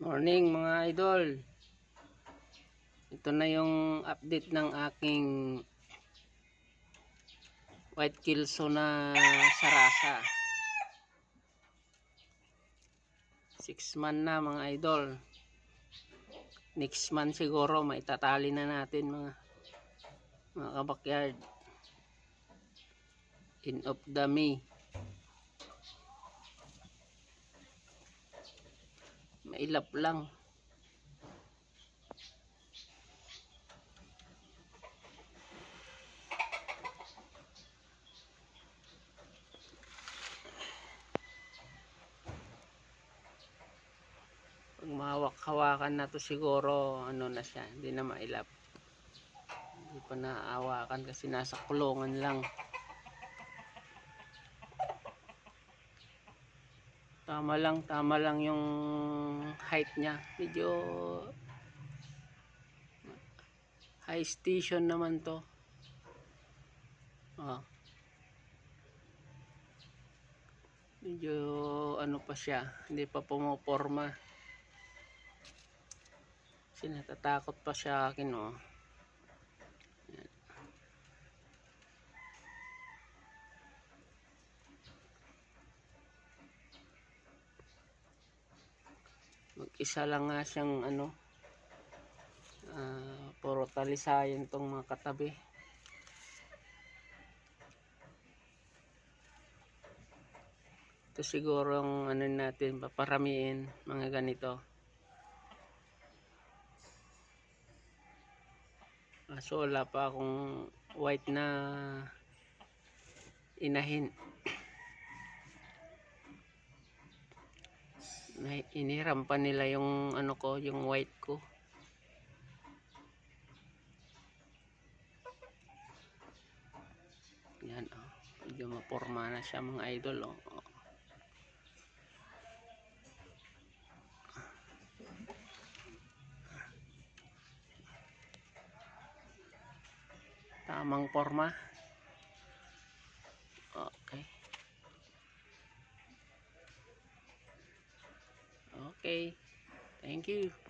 Morning mga idol. Ito na yung update ng aking white kilso na sarasa. 6 month na mga idol. Next month siguro maitatali na natin mga mga kabakyard. In of the May. Mailap lang. Pag mahawak-hawakan na to siguro, ano na siya, hindi na mailap. Hindi pa naaawakan kasi nasa kulungan lang. Tama lang, tama lang yung height niya. Medyo high station naman to. Oh. Medyo ano pa siya, hindi pa pumoporma. Kasi natatakot pa siya akin oh. Mag-isa lang nga siyang ano, ah, puro talisayan tong mga katabi. Ito siguro ang ano natin, paparamiin mga ganito. Kaso wala pa akong white na inahin. Iniram pa nila yung ano ko, yung white ko. Yan oh. Medyo maporma na siya mga idol oh. oh. Tamang forma. Okay. Okay. Thank you.